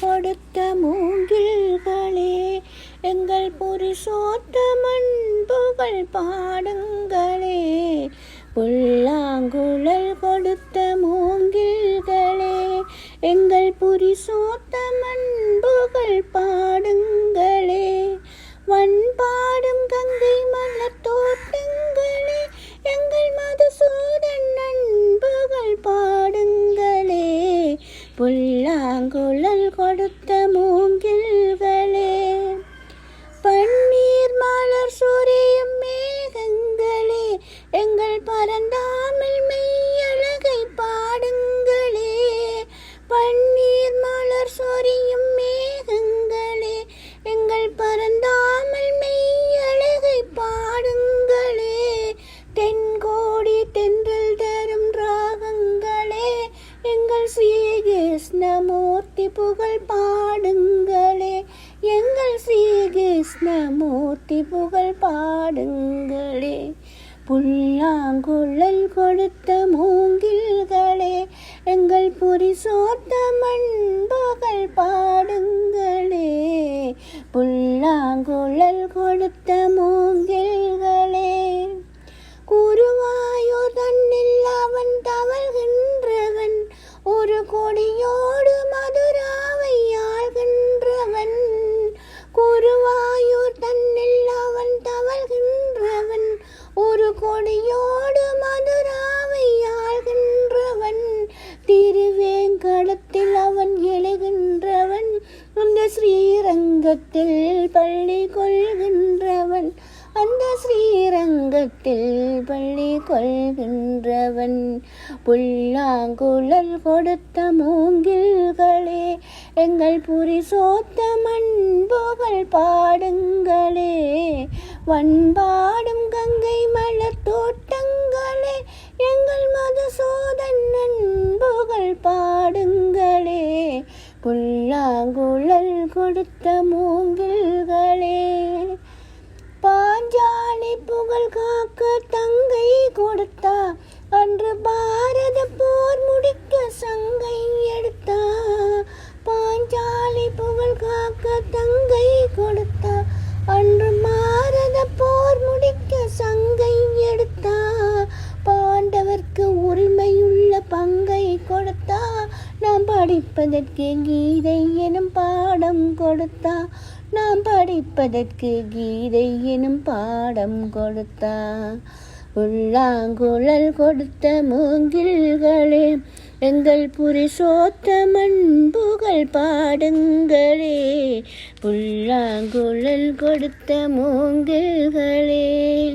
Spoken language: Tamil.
கொடுத்த மூங்கில்களே எங்கள் புரிசோத்த மண்புகள் பாடுங்களே. புல்லாங்குழல் கொடுத்த மூங்கில்களே எங்கள் புரிசோத்த மண்புகள் பாடுங்களே. வன் புல்லாங்குழல் கொடுத்த ஸ்ரீகிருஷ்ணமூர்த்தி புகழ் பாடுங்களே. எங்கள் ஸ்ரீகிருஷ்ணமூர்த்தி புகழ் பாடுங்களே. புல்லாங்குழல் கொடுத்த மூங்கில்களே எங்கள் புரிசோத்த மண்புகள் பாடுங்களே. புல்லாங்குழல் கொடுத்த மூங்கில்களே குருவாயூர் தன்னில் அவன் தவழ்கின்றவன். ஒரு கொடியோ ஸ்ரீரங்கத்தில் பள்ளி கொள்கின்றவன் அந்த ஸ்ரீரங்கத்தில் பள்ளி கொள்கின்றவன். புல்லாங்குழல் கொடுத்த மூங்கில்களே எங்கள் புரி சோத்த மண்புகள் பாடுங்களே. வண்பாடும் கங்கை மலர் புல்லாங்குழல் கொடுத்த மூங்கில்களே. பாஞ்சாலி புகழ் காக்க தங்கை கொடுத்தா அன்று பாரத படிப்பதற்கு கீதை எனும் பாடம் கொடுத்தா. நாம் படிப்பதற்கு கீதை எனும் பாடம் கொடுத்தா. உள்ளாங்குழல் கொடுத்த மூங்கில்களே எங்கள் புரிசோத்த மண்புகள் பாடுங்களே. புல்லாங்குழல் கொடுத்த மூங்கில்களே.